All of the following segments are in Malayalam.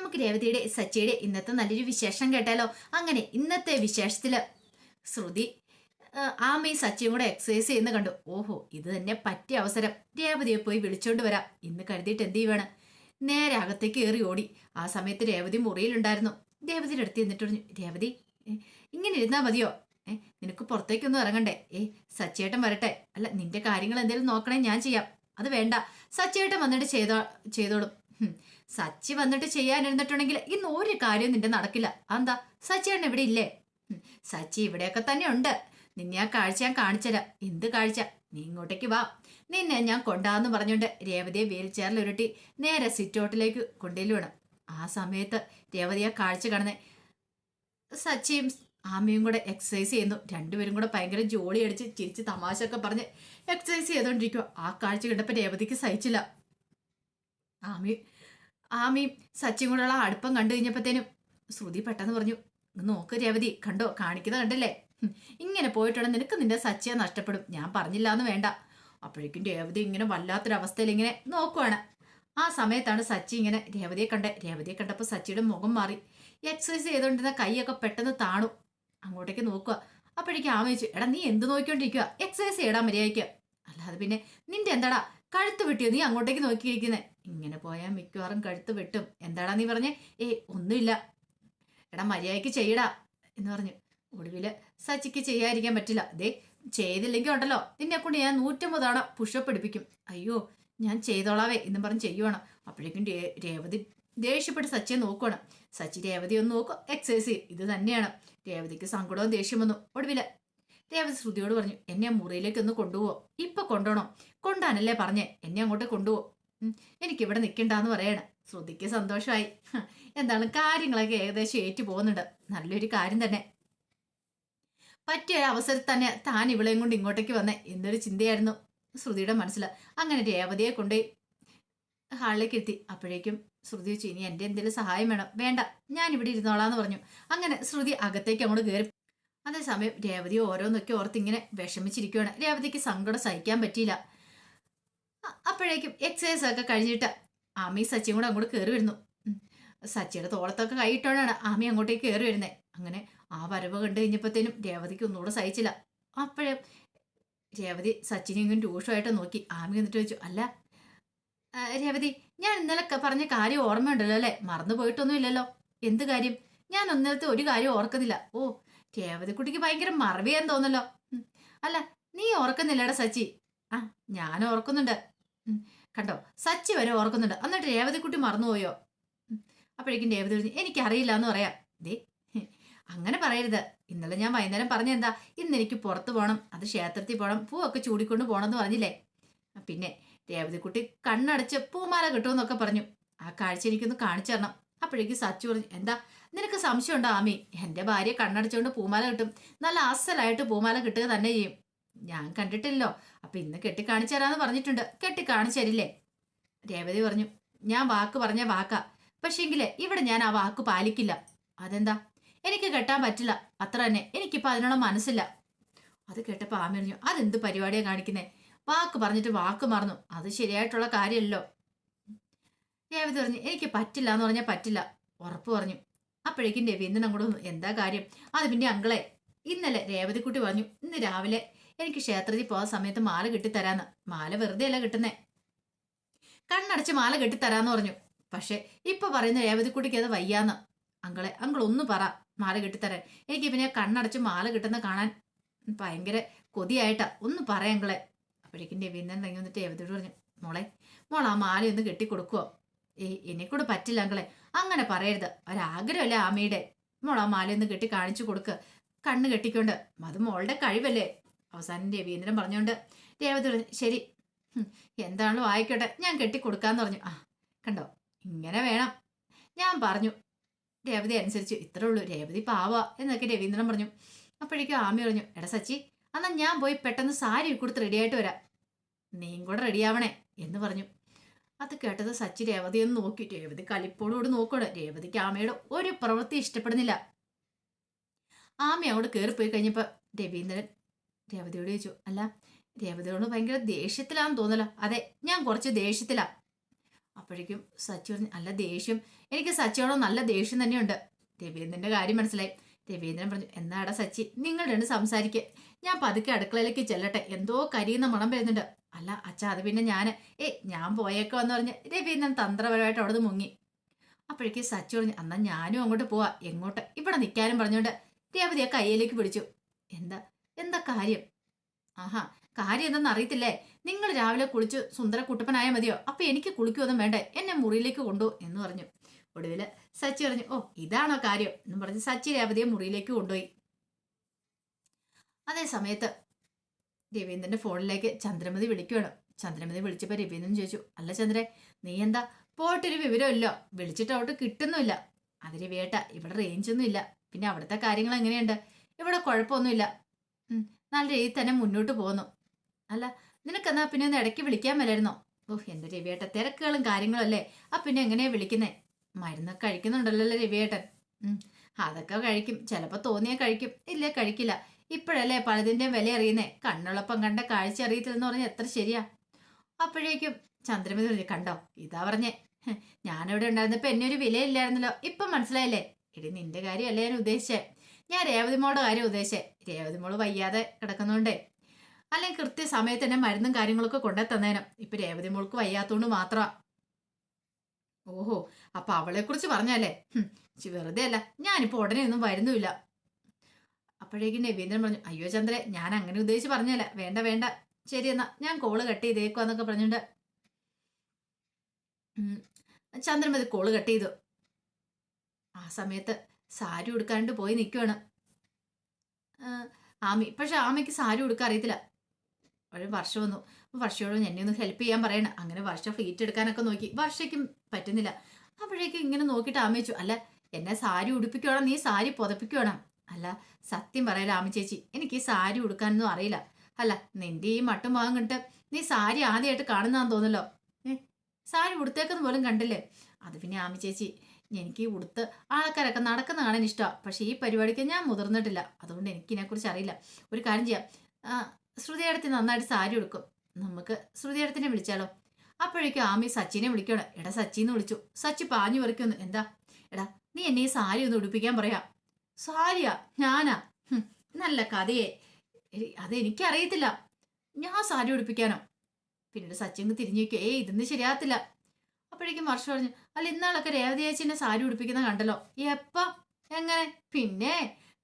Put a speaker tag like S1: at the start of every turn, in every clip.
S1: നമുക്ക് രേവതിയുടെ സച്ചിയുടെ ഇന്നത്തെ നല്ലൊരു വിശേഷം കേട്ടാലോ? അങ്ങനെ ഇന്നത്തെ വിശേഷത്തിൽ ശ്രുതി ആമയും സച്ചിയും കൂടെ എക്സസൈസ് ചെയ്യുന്ന കണ്ടു. ഓഹോ ഇത് തന്നെ പറ്റിയ അവസരം. രേവതിയെ പോയി വിളിച്ചോണ്ട് വരാം. ഇന്ന് കരുതിയിട്ട് എന്ത് ചെയ്യുവാണ്? നേരെ അകത്തേക്ക് കയറി ഓടി. ആ സമയത്ത് രേവതി മുറിയിലുണ്ടായിരുന്നു. രേവതിയുടെ അടുത്ത് എന്നിട്ട് പറഞ്ഞു രേവതി ഇങ്ങനെ ഇരുന്നാ മതിയോ? ഏ നിനക്ക് പുറത്തേക്കൊന്നും ഇറങ്ങണ്ടേ? ഏ സച്ചേട്ടൻ വരട്ടെ. അല്ല നിന്റെ കാര്യങ്ങൾ എന്തെങ്കിലും നോക്കണേ ഞാൻ ചെയ്യാം. അത് വേണ്ട. സച്ചേട്ടൻ വന്നിട്ട് ചെയ്തോ ചെയ്തോളും. സച്ചി വന്നിട്ട് ചെയ്യാനിരുന്നിട്ടുണ്ടെങ്കിൽ ഇന്ന് ഒരു കാര്യവും നിന്റെ നടക്കില്ല. എന്താ സച്ചേട്ടൻ ഇവിടെ ഇല്ലേ? സച്ചി ഇവിടെയൊക്കെ തന്നെ ഉണ്ട്. നിന്നെ ആ കാഴ്ച ഞാൻ കാണിച്ചുതരാം എന്ത് കാഴ്ച? നീ ഇങ്ങോട്ടേക്ക് വാ. നിന്നെ ഞാൻ കൊണ്ടാന്ന് പറഞ്ഞുകൊണ്ട് രേവതിയെ വീൽ ചെയറിൽ ഉരുട്ടി നേരെ സിറ്റൗട്ടിലേക്ക് വേണം. ആ സമയത്ത് രേവതി ആ കാഴ്ച കടന്ന് സച്ചിയും ആമയും കൂടെ എക്സസൈസ് ചെയ്യുന്നു. രണ്ടുപേരും കൂടെ ഭയങ്കര ജോളി അടിച്ച് ചിരിച്ച് തമാശ ഒക്കെ പറഞ്ഞ് എക്സസൈസ് ചെയ്തോണ്ടിരിക്കുക ആ കാഴ്ച കണ്ടപ്പോൾ രേവതിക്ക് സഹിച്ചില്ല. ആമി ആമിയും സച്ചിയും കൂടെയുള്ള അടുപ്പം കണ്ടു കഴിഞ്ഞപ്പോഴത്തേനും ശ്രുതി പെട്ടെന്ന് പറഞ്ഞു നോക്ക് രവതി കണ്ടോ കാണിക്കുന്നത് കണ്ടില്ലേ? ഇങ്ങനെ പോയിട്ടുണ്ടെങ്കിൽ നിനക്ക് നിന്റെ സച്ചിയെ നഷ്ടപ്പെടും. ഞാൻ പറഞ്ഞില്ല എന്ന് വേണ്ട. അപ്പോഴേക്കും രേവതി ഇങ്ങനെ വല്ലാത്തൊരവസ്ഥയിൽ ഇങ്ങനെ നോക്കുവാണ്. ആ സമയത്താണ് സച്ചി ഇങ്ങനെ രേവതിയെ കണ്ട രേവതിയെ കണ്ടപ്പോൾ സച്ചിയുടെ മുഖം മാറി. എക്സസൈസ് ചെയ്തുകൊണ്ടിരുന്ന കൈയൊക്കെ പെട്ടെന്ന് താണു. അങ്ങോട്ടേക്ക് നോക്കുക. അപ്പോഴേക്കും ആമയിച്ചു എടാ നീ എന്ത് നോക്കിക്കൊണ്ടിരിക്കുക എക്സസൈസ് ചെയ്യടാ മര്യാദയ്ക്ക്. അല്ലാതെ പിന്നെ നിന്റെ എന്താടാ? കഴുത്ത് വിട്ടിയോ? നീ അങ്ങോട്ടേക്ക് നോക്കിയിരിക്കുന്നേ. ഇങ്ങനെ പോയാൽ മിക്കവാറും കഴുത്ത് വെട്ടും. എന്താടാ നീ പറഞ്ഞേ? ഏ ഒന്നുമില്ല. എടാ മര്യാദയ്ക്ക് ചെയ്യടാ എന്ന് പറഞ്ഞു. ഒടുവിൽ സച്ചിക്ക് ചെയ്യാതിരിക്കാൻ പറ്റില്ല. ദേ ചെയ്തില്ലെങ്കിൽ ഉണ്ടല്ലോ. നിന്നെ കൊണ്ട് ഞാൻ നൂറ്റമ്പത് പുഷപ്പ് എടുപ്പിക്കും. അയ്യോ ഞാൻ ചെയ്തോളാവേ എന്നും പറഞ്ഞ് ചെയ്യുവാണ്. അപ്പോഴേക്കും രേവതി ദേഷ്യപ്പെട്ട് സച്ചിയെ നോക്കുവാണ്. സച്ചി രേവതി ഒന്ന് നോക്കും. എക്സസൈസ് ചെയ്യും. ഇത് തന്നെയാണ്. രേവതിക്ക് സങ്കടവും ദേഷ്യം വന്നു. ഒടുവിൽ രേവതി ശ്രുതിയോട് പറഞ്ഞു എന്നെ മുറിയിലേക്ക് ഒന്ന് കൊണ്ടുപോകോ ഇപ്പൊ കൊണ്ടുപോകണം കൊണ്ടാനല്ലേ പറഞ്ഞേ? എന്നെ അങ്ങോട്ട് കൊണ്ടുപോകും എനിക്ക് ഇവിടെ നിൽക്കണ്ടെന്ന് പറയണം. ശ്രുതിക്ക് സന്തോഷമായി എന്താണ് കാര്യങ്ങളൊക്കെ ഏകദേശം ഏറ്റു പോകുന്നുണ്ട്. നല്ലൊരു കാര്യം തന്നെ. പറ്റിയ അവസരത്തിൽ തന്നെ താൻ ഇവളെയും കൊണ്ട് ഇങ്ങോട്ടേക്ക് വന്നേ. എന്നൊരു ചിന്തയായിരുന്നു ശ്രുതിയുടെ മനസ്സിൽ അങ്ങനെ രേവതിയെ കൊണ്ട് ഹാളിലേക്ക് എത്തി അപ്പോഴേക്കും ശ്രുതി വെച്ചു ഇനി എന്റെ എന്തെങ്കിലും സഹായം വേണം? വേണ്ട. ഞാൻ ഇവിടെ ഇരുന്നോളാന്ന് പറഞ്ഞു. അങ്ങനെ ശ്രുതി അകത്തേക്ക് അങ്ങോട്ട് കയറി അതേസമയം രേവതി ഓരോന്നൊക്കെ ഓർത്ത് ഇങ്ങനെ വിഷമിച്ചിരിക്കുകയാണ് രേവതിക്ക് സങ്കടം സഹിക്കാൻ പറ്റിയില്ല. അപ്പോഴേക്കും എക്സസൈസ് ഒക്കെ കഴിഞ്ഞിട്ട് ആമി സച്ചിയും കൂടെ അങ്ങോട്ട് കയറി വരുന്നു. സച്ചിയുടെ തോളത്തൊക്കെ കൈയിട്ടോടാണ് ആമി അങ്ങോട്ടേക്ക് കയറി വരുന്നത് അങ്ങനെ ആ വരവ് കണ്ടു കഴിഞ്ഞപ്പോഴത്തേനും രേവതിക്ക് ഒന്നുകൂടെ സഹിച്ചില്ല. അപ്പോഴേ രേവതി സച്ചിനെ ഇങ്ങനെ രൂക്ഷമായിട്ട് നോക്കി. ആമി എന്നിട്ട് വെച്ചു അല്ല രേവതി ഞാൻ ഇന്നലെ പറഞ്ഞ കാര്യം ഓർമ്മയുണ്ടല്ലോ അല്ലേ? മറന്നു പോയിട്ടൊന്നുമില്ലല്ലോ എന്ത് കാര്യം? ഞാൻ ഒന്നിലത്തെ ഒരു കാര്യം ഓർക്കുന്നില്ല. ഓ രേവതിക്കുട്ടിക്ക് ഭയങ്കര മറവിയാന്ന് തോന്നല്ലോ. അല്ല നീ ഓർക്കുന്നില്ലടാ സച്ചി. ആ ഞാൻ ഓർക്കുന്നുണ്ട്. കണ്ടോ? സച്ചി വരെ ഓർക്കുന്നുണ്ട്. എന്നിട്ട് രേവതിക്കുട്ടി മറന്നുപോയോ. അപ്പോഴേക്കും രേവതി പറഞ്ഞു എനിക്കറിയില്ല എന്ന് പറയാം. ദേ അങ്ങനെ പറയരുത്. ഇന്നലെ ഞാൻ വൈകുന്നേരം പറഞ്ഞ എന്താ? ഇന്ന് എനിക്ക് പുറത്ത് പോകണം അത് ക്ഷേത്രത്തിൽ പോകണം പൂവൊക്കെ ചൂടിക്കൊണ്ട് പോകണം എന്ന് പറഞ്ഞില്ലേ? പിന്നെ രേവതിക്കുട്ടി കണ്ണടച്ച് പൂമാല കിട്ടുമെന്നൊക്കെ പറഞ്ഞു. ആ കാഴ്ച എനിക്കൊന്ന് കാണിച്ചു തരണം. അപ്പോഴേക്കും സച്ചു പറഞ്ഞു എന്താ? നിനക്ക് സംശയമുണ്ടോ ആമി? എന്റെ ഭാര്യ കണ്ണടച്ചുകൊണ്ട് പൂമാല കിട്ടും. നല്ല അസലായിട്ട് പൂമാല കിട്ടുക തന്നെ ചെയ്യും. ഞാൻ കണ്ടിട്ടില്ലല്ലോ അപ്പൊ ഇന്ന് കെട്ടി കാണിച്ചു തരാന്ന് പറഞ്ഞിട്ടുണ്ട്. കെട്ടി കാണിച്ചു തരില്ലേ? രേവതി പറഞ്ഞു ഞാൻ വാക്ക് പറഞ്ഞ വാക്കാ. പക്ഷേങ്കിൽ ഇവിടെ ഞാൻ ആ വാക്ക് പാലിക്കില്ല. അതെന്താ? എനിക്ക് കെട്ടാൻ പറ്റില്ല. അത്ര തന്നെ. എനിക്കിപ്പോ അതിനുള്ള മനസ്സില്ല. അത് കേട്ടപ്പോ ആമി പറഞ്ഞു അതെന്ത് പരിപാടിയാ കാണിക്കുന്നേ? വാക്ക് പറഞ്ഞിട്ട് വാക്ക് മറന്നു. അത് ശരിയായിട്ടുള്ള കാര്യമല്ലോ രേവതി പറഞ്ഞു എനിക്ക് പറ്റില്ല എന്ന് പറഞ്ഞാൽ പറ്റില്ല. ഉറപ്പ് പറഞ്ഞു. അപ്പോഴേക്കും രവീന്ദ്രൻ അങ്ങോട്ട് എന്താ കാര്യം? അത് പിന്നെ അങ്കളെ. ഇന്നലെ രേവതിക്കുട്ടി പറഞ്ഞു ഇന്ന് രാവിലെ എനിക്ക് ക്ഷേത്രത്തിൽ പോകാൻ സമയത്ത് മാല കെട്ടിത്തരാന്ന്. മാല വെറുതെ അല്ല കിട്ടുന്നേ. കണ്ണടച്ച് മാല കെട്ടിത്തരാന്ന് പറഞ്ഞു. പക്ഷെ ഇപ്പൊ പറയുന്ന രേവതിക്കുട്ടിക്ക് അത് വയ്യാന്ന്. അങ്കളെ അങ്കൾ ഒന്ന് പറ മാല കെട്ടിത്തരാൻ. എനിക്ക് പിന്നെ കണ്ണടച്ച് മാല കിട്ടുന്ന കാണാൻ ഭയങ്കര കൊതിയായിട്ടാ. ഒന്ന് പറയാങ്കളെ അപ്പോഴേക്കും രവീന്ദ്രൻ ഇറങ്ങി വന്നിട്ട് രേവതിയോട് പറഞ്ഞു മോളെ മോൾ ആ മാല ഒന്ന് കെട്ടിക്കൊടുക്കുവോ? ഏയ് എന്നെക്കൂടെ പറ്റില്ല അങ്കളെ. അങ്ങനെ പറയരുത്. ഒരാഗ്രഹമല്ലേ ആമയുടെ. മോൾ ആ മാല ഒന്ന് കെട്ടി കാണിച്ചു കൊടുക്ക്. കണ്ണ് കെട്ടിക്കൊണ്ട്. അത് മോളുടെ കഴിവല്ലേ. അവസാനം രവീന്ദ്രൻ പറഞ്ഞുകൊണ്ട് രേവതി പറഞ്ഞു ശരി എന്താണല്ലോ ആയിക്കോട്ടെ ഞാൻ കെട്ടിക്കൊടുക്കാന്ന് പറഞ്ഞു. ആ കണ്ടോ ഇങ്ങനെ വേണം. ഞാൻ പറഞ്ഞു രേവതി അനുസരിച്ചു ഇത്രേ ഉള്ളൂ രേവതി പാവ എന്നൊക്കെ രവീന്ദ്രൻ പറഞ്ഞു. അപ്പോഴേക്കും ആമി പറഞ്ഞു എടാ സച്ചി എന്നാൽ ഞാൻ പോയി പെട്ടെന്ന് സാരി കൊടുത്ത് റെഡിയായിട്ട് വരാം. നീയും കൂടെ റെഡിയാവണേ എന്ന് പറഞ്ഞു. അത് കേട്ടത് സച്ചി രേവതി ഒന്ന് നോക്കി രേവതി കളിപ്പോളോട് നോക്കണം രേവതിക്ക് ആമയുടെ ഒരു പ്രവൃത്തി ഇഷ്ടപ്പെടുന്നില്ല. ആമി അവിടെ കയറിപ്പോയി കഴിഞ്ഞപ്പോൾ രവീന്ദ്രൻ രേവതിയോട് ചോദിച്ചു അല്ല രേവതിയോട് ഭയങ്കര ദേഷ്യത്തിലാന്ന് തോന്നലോ അതെ ഞാൻ കുറച്ച് ദേഷ്യത്തിലാ. അപ്പോഴേക്കും സച്ചി പറഞ്ഞു അല്ല ദേഷ്യം. എനിക്ക് സച്ചിയോടോ നല്ല ദേഷ്യം തന്നെയുണ്ട്. രവീന്ദ്രന്റെ കാര്യം മനസ്സിലായി. രവീന്ദ്രൻ പറഞ്ഞു എന്നാടാ സച്ചി നിങ്ങൾ രണ്ട് സംസാരിക്കുക ഞാൻ പതുക്കെ അടുക്കളയിലേക്ക് ചെല്ലട്ടെ. എന്തോ കരിയുന്ന മണം വരുന്നുണ്ട്. അല്ല അച്ഛ അത് പിന്നെ ഞാൻ ഏ ഞാൻ പോയേക്കോ എന്ന് പറഞ്ഞ് രവീന്ദ്രൻ തന്ത്രപരമായിട്ട് അവിടെ മുങ്ങി. അപ്പോഴേക്ക് സച്ചി പറഞ്ഞു എന്നാൽ ഞാനും അങ്ങോട്ട് പോവാ. എങ്ങോട്ട്? ഇവിടെ നിൽക്കാനും പറഞ്ഞുകൊണ്ട് രേവതി ആ കയ്യിലേക്ക് പിടിച്ചു. എന്താ? കാര്യം. ആഹാ കാര്യം എന്തെന്ന് അറിയത്തില്ലേ? നിങ്ങൾ രാവിലെ കുളിച്ച് സുന്ദര കുട്ടപ്പനായ മതിയോ? അപ്പൊ എനിക്ക് കുളിക്കുമൊന്നും വേണ്ടേ. എന്നെ മുറിയിലേക്ക് കൊണ്ടു എന്ന് പറഞ്ഞു. ഒടുവിൽ സച്ചി പറഞ്ഞു ഓ ഇതാണോ കാര്യം? എന്ന് പറഞ്ഞ് സച്ചി രേവതിയെ മുറിയിലേക്ക് കൊണ്ടുപോയി. അതേ സമയത്ത് രവീന്ദ്രന്റെ ഫോണിലേക്ക് ചന്ദ്രമതി വിളിക്കുകയാണ് ചന്ദ്രമതി വിളിച്ചപ്പോ രവീന്ദ്രൻ ചോദിച്ചു അല്ല ചന്ദ്രേ നീ എന്താ? പോയിട്ടൊരു വിവരമില്ലോ. വിളിച്ചിട്ട് അവിടെ കിട്ടുന്നുമില്ല. അതിന് വേട്ട. ഇവിടെ റേഞ്ചൊന്നും ഇല്ല പിന്നെ അവിടുത്തെ കാര്യങ്ങൾ എങ്ങനെയുണ്ട് ഇവിടെ കുഴപ്പമൊന്നുമില്ല. നല്ല രീതിയിൽ തന്നെ മുന്നോട്ട് പോകുന്നു. അല്ല നിനക്കെന്നാ പിന്നെ ഒന്ന് ഇടയ്ക്ക് വിളിക്കാൻ മേലായിരുന്നോ ഓഹ് എന്റെ രവിയേട്ട തിരക്കുകളും കാര്യങ്ങളും അല്ലേ? ആ പിന്നെ എങ്ങനെയാ വിളിക്കുന്നേ? മരുന്നൊക്കെ കഴിക്കുന്നുണ്ടല്ലോ രവിയേട്ടൻ. അതൊക്കെ കഴിക്കും. ചിലപ്പോ തോന്നിയാൽ കഴിക്കും. ഇല്ലേ കഴിക്കില്ല. ഇപ്പോഴല്ലേ പലതിന്റെയും വില അറിയുന്നേ? കണ്ണുള്ളപ്പം കണ്ട കാഴ്ച അറിയത്തില്ലെന്ന് പറഞ്ഞ എത്ര ശരിയാ? അപ്പോഴേക്കും ചന്ദ്രമതി പറഞ്ഞു കണ്ടോ ഇതാ പറഞ്ഞേ. ഞാനിവിടെ ഉണ്ടായിരുന്നപ്പോ എന്നെ ഒരു വിലയില്ലായിരുന്നല്ലോ. ഇപ്പം മനസ്സിലായില്ലേ? എടി നിന്റെ കാര്യമല്ലേ ഞാൻ ഉദ്ദേശിച്ചേ. ഞാൻ രേവതി മോളുടെ കാര്യം ഉദ്ദേശിച്ചേ. രേവതി മോൾ വയ്യാതെ കിടക്കുന്നോണ്ടേ. അല്ലെങ്കിൽ കൃത്യസമയത്ത് തന്നെ മരുന്നും കാര്യങ്ങളൊക്കെ കൊണ്ടേ തന്നേനും. ഇപ്പൊ രേവതി മോൾക്ക് വയ്യാത്തോണ്ട് മാത്രമാ ഓഹോ അപ്പൊ അവളെ കുറിച്ച് പറഞ്ഞല്ലേ വെറുതെ അല്ല. ഞാനിപ്പോ ഉടനെ ഒന്നും വരുന്നുമില്ല. അപ്പോഴേക്കും രവീന്ദ്രൻ പറഞ്ഞു അയ്യോ ചന്ദ്രേ ഞാൻ അങ്ങനെ ഉദ്ദേശിച്ച് പറഞ്ഞല്ല. വേണ്ട വേണ്ട. ശരി എന്നാ ഞാൻ കോൾ കട്ട് ചെയ്തേക്കുവാന്നൊക്കെ പറഞ്ഞിട്ടുണ്ട് ചന്ദ്രൻ മതി കോൾ കട്ട് ചെയ്തു. ആ സമയത്ത് സാരി ഉടുക്കാണ്ട് പോയി നിൽക്കുവാണ് ആമി പക്ഷെ ആമയ്ക്ക് സാരി ഉടുക്കാൻ അറിയത്തില്ല. ഒരു വർഷം വന്നു. വർഷയോട് എന്നെ ഒന്ന് ഹെൽപ്പ് ചെയ്യാൻ പറയണം. അങ്ങനെ വർഷ ഫ്ലീറ്റ് എടുക്കാനൊക്കെ നോക്കി. വർഷയ്ക്കും പറ്റുന്നില്ല. അപ്പോഴേക്കും ഇങ്ങനെ നോക്കിയിട്ട് ആമ വെച്ചു അല്ല എന്നെ സാരി ഉടുപ്പിക്കണം നീ സാരി പുതപ്പിക്കണം അല്ല സത്യം പറയല ആമി ചേച്ചി. എനിക്ക് ഈ സാരി ഉടുക്കാനൊന്നും അറിയില്ല. അല്ല നിന്റെ ഈ മട്ടും കണ്ടിട്ട് നീ സാരി ആദ്യമായിട്ട് കാണുന്നതാന്ന് തോന്നല്ലോ സാരി ഉടുത്തേക്കെന്ന് പോലും കണ്ടില്ലേ? അത് പിന്നെ ആമി ചേച്ചി എനിക്ക് ഉടുത്ത് ആൾക്കാരൊക്കെ നടക്കുന്ന കാണാൻ ഇഷ്ടമാണ് പക്ഷേ ഈ പരിപാടിക്ക് ഞാൻ മുതിർന്നിട്ടില്ല. അതുകൊണ്ട് എനിക്ക് ഇതിനെക്കുറിച്ച് അറിയില്ല. ഒരു കാര്യം ചെയ്യാം. ആ, ശ്രുതിയടത്തി നന്നായിട്ട് സാരി ഉടുക്കും. നമുക്ക് ശ്രുതിയടത്തിനെ വിളിച്ചാലോ? അപ്പോഴേക്കും ആമി സച്ചിനെ വിളിക്കണം. എടാ സച്ചിന്ന് വിളിച്ചു. സച്ചി പാഞ്ഞു പറിക്കുന്നു. എന്താ? എടാ നീ എന്നെ ഈ സാരി ഒന്ന് ഉടുപ്പിക്കാൻ പറയാ. സാരിയാ? ഞാനാ? നല്ല കഥയെ. അതെനിക്കറിയത്തില്ല ഞാൻ സാരി ഉടുപ്പിക്കാനോ? പിന്നീട് സച്ചിൻ തിരിഞ്ഞു നോക്കി ഏയ് ഇതൊന്നും ശരിയാകത്തില്ല. അപ്പോഴേക്കും വർഷ പറഞ്ഞു അല്ല ഇന്നാളൊക്കെ രേവതി ചേച്ചിനെ സാരി ഉടുപ്പിക്കുന്ന കണ്ടല്ലോ. എപ്പ? എങ്ങനെ? പിന്നെ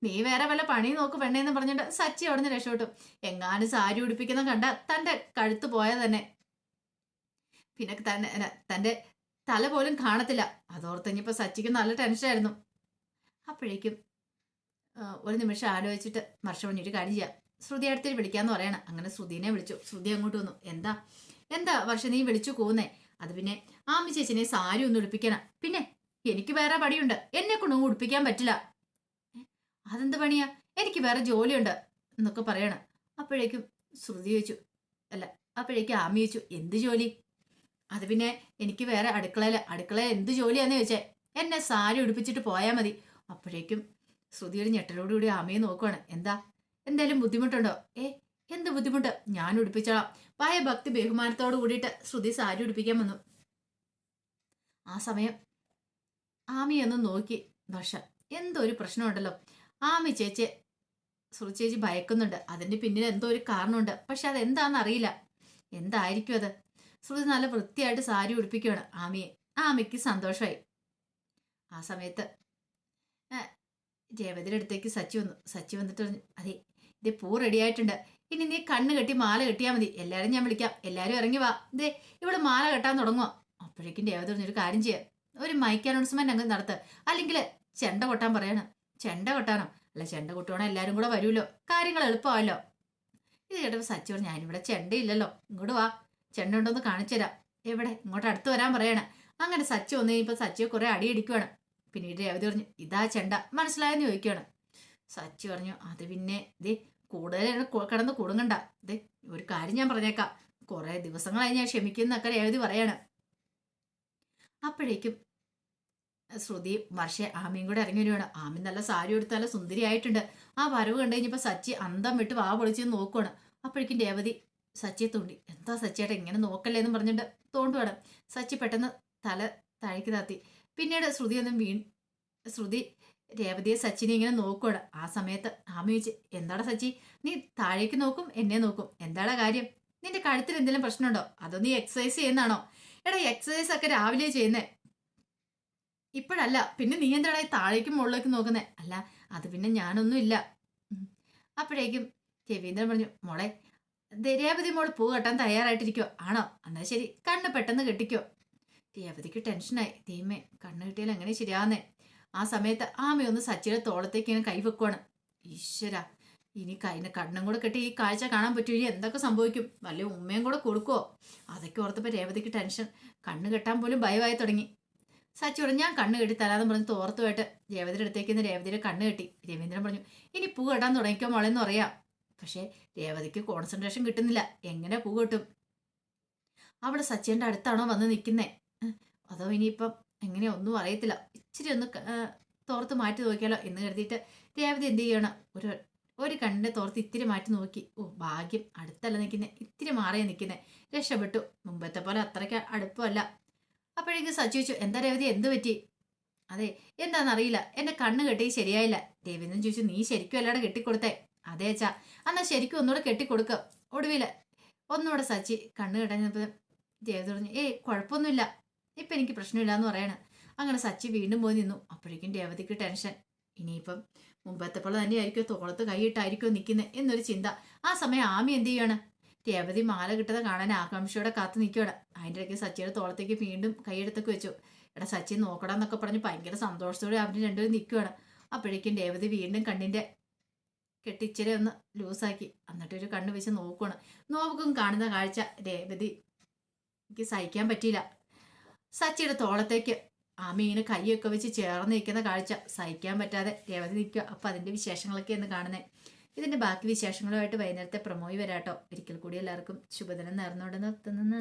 S1: നീ വേറെ വല്ല പണി നോക്ക് പെണ്ണേന്ന് പറഞ്ഞിട്ട് സച്ചി അവിടെ നിന്ന് രക്ഷപ്പെട്ടു. എങ്ങാനും സാരി ഉടുപ്പിക്കുന്ന കണ്ട തന്റെ കഴുത്ത് പോയ തന്നെ. പിന്നെ തന്നെ തന്റെ തല പോലും കാണത്തില്ല. അതോർത്ത് സച്ചിക്ക് നല്ല ടെൻഷനായിരുന്നു അപ്പോഴേക്കും ഒരു നിമിഷം ആലോചിച്ചിട്ട് മർഷ പറഞ്ഞിട്ട് കാര്യം ചെയ്യാം. ശ്രുതി അടുത്തിൽ വിളിക്കാന്ന് പറയണം. അങ്ങനെ ശ്രുതിനെ വിളിച്ചു. ശ്രുതി അങ്ങോട്ട് വന്നു. എന്താ? എന്താ വർഷ നീ വിളിച്ചു പോകുന്നേ അത് പിന്നെ ആമി ചേച്ചിനെ സാരി ഒന്ന് ഉടുപ്പിക്കണം. പിന്നെ എനിക്ക് വേറെ പണിയുണ്ട്. എന്നെ കൊണ്ടും ഉടുപ്പിക്കാൻ പറ്റില്ല. "ഏ, അതെന്ത് പണിയാ? എനിക്ക് വേറെ ജോലിയുണ്ട് എന്നൊക്കെ പറയണം. അപ്പോഴേക്കും ശ്രുതി വെച്ചു അല്ല അപ്പോഴേക്കും ആമി ചോദിച്ചു എന്ത് ജോലി? അത് പിന്നെ എനിക്ക് വേറെ അടുക്കളയിൽ അടുക്കളയിൽ എന്ത് ജോലിയാന്ന് ചോദിച്ചേ. എന്നെ സാരി ഉടുപ്പിച്ചിട്ട് പോയാൽ മതി. അപ്പോഴേക്കും ശ്രുതിയുടെ ഞെട്ടലോടുകൂടി ആമയെ നോക്കുവാണ്. എന്താ? എന്തായാലും ബുദ്ധിമുട്ടുണ്ടോ? ഏ എന്ത് ബുദ്ധിമുട്ട്? ഞാൻ ഉടുപ്പിച്ചോളാം. ഭക്തി ബഹുമാനത്തോട് കൂടിയിട്ട് ശ്രുതി സാരി ഉടുപ്പിക്കാൻ വന്നു. ആ സമയം ആമി ഒന്ന് നോക്കി. വർഷ എന്തോ ഒരു പ്രശ്നമുണ്ടല്ലോ. ആമി ചേച്ചി ശ്രുതി ചേച്ചി ഭയക്കുന്നുണ്ട്. അതിന്റെ പിന്നിൽ എന്തോ ഒരു കാരണമുണ്ട്. പക്ഷെ അത് എന്താണെന്ന് അറിയില്ല. എന്തായിരിക്കും അത്? ശ്രുതി നല്ല വൃത്തിയായിട്ട് സാരി ഉടുപ്പിക്കുകയാണ് ആമിയെ ആമിക്ക് സന്തോഷമായി. ആ സമയത്ത് രേവതിയുടെ അടുത്തേക്ക് സച്ചി വന്നു. സച്ചി വന്നിട്ട് പറഞ്ഞു അതെ ഇത് പൂ റെഡിയായിട്ടുണ്ട് ഇനി നീ കണ്ണ് കെട്ടി മാല കെട്ടിയാൽ മതി. എല്ലാരും ഞാൻ വിളിക്കാം. എല്ലാരും ഇറങ്ങി വാ. ദേ ഇവിടെ മാല കെട്ടാൻ തുടങ്ങുക അപ്പോഴേക്കും ദേവത പറഞ്ഞൊരു കാര്യം ചെയ്യാം. ഒരു മൈക്ക് അനൗൺസ്മെന്റ് അങ്ങ് നടത്ത്. അല്ലെങ്കിൽ ചെണ്ട കൊട്ടാൻ പറയണം. ചെണ്ട കൊട്ടാനോ? അല്ല ചെണ്ട കൊട്ടുവാണോ എല്ലാരും കൂടെ വരുമല്ലോ. കാര്യങ്ങൾ എളുപ്പമല്ലോ ഇത് കേട്ടപ്പോൾ സച്ചി പറഞ്ഞു ഞാനിവിടെ ചെണ്ടയില്ലല്ലോ. ഇങ്ങോട്ട് വാ. ചെണ്ട ഉണ്ടോന്ന് കാണിച്ചു തരാം. എവിടെ? ഇങ്ങോട്ട് അടുത്ത് വരാൻ പറയണം. അങ്ങനെ സച്ചു വന്നു കഴിഞ്ഞപ്പോൾ സച്ചിയെ കുറെ അടിയടിക്കുവാണ് പിന്നീട് രേവതി പറഞ്ഞു ഇതാ ചെണ്ട. മനസ്സിലായെന്ന് ചോദിക്കുകയാണ് സച്ചി പറഞ്ഞു അത് പിന്നെ ദേ കൂടുതൽ കടന്ന് കുടുങ്ങണ്ട. ദേ ഒരു കാര്യം ഞാൻ പറഞ്ഞേക്കാം. കുറെ ദിവസങ്ങളായി ഞാൻ ക്ഷമിക്കുന്നൊക്കെ രേവതി പറയാണ്. അപ്പോഴേക്കും ശ്രുതി വർഷ ആമയും കൂടെ ഇറങ്ങി വരുവാണ്. ആമി നല്ല സാരി എടുത്താൽ സുന്ദരിയായിട്ടുണ്ട്. ആ വരവ് കണ്ടു കഴിഞ്ഞപ്പോൾ സച്ചി അന്തം വിട്ട് വാ പൊളിച്ച് നോക്കുവാണ്. അപ്പോഴേക്കും രേവതി സച്ചിയെ തോണ്ടി. എന്താ സച്ചിയേട്ടാ ഇങ്ങനെ നോക്കല്ലേ? എന്ന് പറഞ്ഞിട്ട് തോണ്ടുവാണ്. സച്ചി പെട്ടെന്ന് തല താഴേക്ക് താത്തി. പിന്നീട് ശ്രുതി ഒന്നും വീൺ ശ്രുതി രേവതിയെ സച്ചിനെ ഇങ്ങനെ നോക്കുവാണ്. ആ സമയത്ത് ആമി ചോദിച്ച് എന്താടാ സച്ചി? നീ താഴേക്ക് നോക്കും എന്നെ നോക്കും. എന്താടാ കാര്യം? നിന്റെ കഴുത്തിൽ എന്തെങ്കിലും പ്രശ്നമുണ്ടോ? അതോ നീ എക്സസൈസ് ചെയ്യുന്നതാണോ? എടാ എക്സസൈസ് ഒക്കെ രാവിലെ ചെയ്യുന്നേ. ഇപ്പോഴല്ല. പിന്നെ നീ എന്താടാ താഴേക്കും മുകളിലേക്കും നോക്കുന്നേ? അല്ല അത് പിന്നെ ഞാനൊന്നും ഇല്ല. അപ്പോഴേക്കും രവീന്ദ്രൻ പറഞ്ഞു മോളെ രേവതി മോൾ പൂ കെട്ടാൻ തയ്യാറായിട്ടിരിക്കോ ആണോ? എന്നാ ശരി. കണ്ണ് പെട്ടെന്ന് കെട്ടിക്കോ. രേവതിക്ക് ടെൻഷനായി ദൈവമേ കണ്ണ് കിട്ടിയാൽ എങ്ങനെ ശരിയാന്നേ ആ സമയത്ത് ആമയൊന്ന് സച്ചിയുടെ തോളത്തേക്ക് ഇങ്ങനെ കൈവെക്കുവാണ് ഈശ്വര ഇനി കൈന് കണ്ണും കൂടെ കെട്ടി ഈ കാഴ്ച കാണാൻ പറ്റുമോ ഇനി എന്തൊക്കെ സംഭവിക്കും? വല്ല ഉമ്മയും കൂടെ കൊടുക്കുവോ? അതൊക്കെ ഓർത്തപ്പോൾ രേവതിക്ക് ടെൻഷൻ. കണ്ണ് കെട്ടാൻ പോലും ഭയമായി തുടങ്ങി. സച്ചി പറഞ്ഞു ഞാൻ കണ്ണ് കെട്ടി തരാമെന്ന് പറഞ്ഞ് തോർത്തുമായിട്ട് രേവതിയുടെ അടുത്തേക്ക് നിന്ന് രേവതിയുടെ കണ്ണ് കെട്ടി. രവീന്ദ്രൻ പറഞ്ഞു ഇനി പൂ കെട്ടാൻ തുടങ്ങിക്കോ മോളെന്ന് പറയാം. പക്ഷേ രേവതിക്ക് കോൺസെൻട്രേഷൻ കിട്ടുന്നില്ല. എങ്ങനെ പൂ കെട്ടും? അവിടെ സച്ചിന്റെ അടുത്താണോ വന്ന് നിൽക്കുന്നേ അതോ ഇനിയിപ്പം എങ്ങനെ ഒന്നും അറിയത്തില്ല. ഇച്ചിരി ഒന്ന് തോർത്ത് മാറ്റി നോക്കിയാലോ എന്ന് കരുതിയിട്ട് രേവതി എന്ത് ചെയ്യണം? ഒരു ഒരു കണ്ണിനെ തോർത്ത് ഇത്തിരി മാറ്റി നോക്കി. ഓ ഭാഗ്യം. അടുത്തല്ല നിൽക്കുന്നത് ഇത്തിരി മാറിയ നിൽക്കുന്നത് രക്ഷപ്പെട്ടു. മുമ്പത്തെ പോലെ അത്രയ്ക്ക് അടുപ്പമല്ല. അപ്പോഴേക്കും സച്ചി ചോദിച്ചു എന്താ രേവതി? എന്ത് പറ്റി? അതെ എന്താണെന്നറിയില്ല എന്റെ കണ്ണ് കെട്ടി ശരിയായില്ല. രവീന്ദ്രൻ ചോദിച്ചു നീ ശരിക്കും അല്ലാതെ കെട്ടിക്കൊടുത്തേ? അതെ അച്ഛാ. എന്നാൽ ശരിക്കും ഒന്നുകൂടെ കെട്ടിക്കൊടുക്കുക ഒടുവില്ല ഒന്നുകൂടെ സച്ചി കണ്ണ് കെട്ടാൻ രേവതി പറഞ്ഞു ഏയ് കുഴപ്പമൊന്നുമില്ല. ഇപ്പം എനിക്ക് പ്രശ്നമില്ല എന്ന് പറയണം. അങ്ങനെ സച്ചി വീണ്ടും പോയി നിന്നു. അപ്പോഴേക്കും രേവതിക്ക് ടെൻഷൻ. ഇനിയിപ്പം മുമ്പത്തെ പോലെ തന്നെയായിരിക്കും തോളത്ത് കൈയിട്ടായിരിക്കും നിൽക്കുന്നത് എന്നൊരു ചിന്ത. ആ സമയം ആമി എന്ത് ചെയ്യാണ്? രേവതി മാല കിട്ടുന്നത് കാണാൻ ആകാംക്ഷയോടെ കാത്തു നിൽക്കുകയാണ് അതിന്റെ ഇടയ്ക്ക് സച്ചിയുടെ തോളത്തേക്ക് വീണ്ടും കൈയെടുത്തൊക്കെ വെച്ചു. എടാ സച്ചി നോക്കടാന്നൊക്കെ പറഞ്ഞ് ഭയങ്കര സന്തോഷത്തോടെ അവർ രണ്ടുപേരും നിൽക്കുകയാണ് അപ്പോഴേക്കും രേവതി വീണ്ടും കണ്ണിന്റെ കെട്ടിച്ചിരി ഒന്ന് ലൂസാക്കി. എന്നിട്ട് ഒരു കണ്ണ് വെച്ച് നോക്കുകയാണ് നോക്കും കാണുന്ന കാഴ്ച രേവതി എനിക്ക് സഹിക്കാൻ പറ്റിയില്ല. സച്ചിയുടെ തോളത്തേക്ക്. ആമി കൈയൊക്കെ വെച്ച് ചേർന്ന് നിൽക്കുന്ന കാഴ്ച സഹിക്കാൻ പറ്റാതെ രേവതി നിൽക്കുക. അപ്പം അതിന്റെ വിശേഷങ്ങളൊക്കെ ഒന്ന് കാണുന്നത് ഇതിന്റെ ബാക്കി വിശേഷങ്ങളുമായിട്ട് വൈകുന്നേരത്തെ പ്രമോയി വരാട്ടോ. ഒരിക്കൽ കൂടി എല്ലാവർക്കും ശുഭദിനം നേർന്നുകൊണ്ട് നിർത്തുന്നു.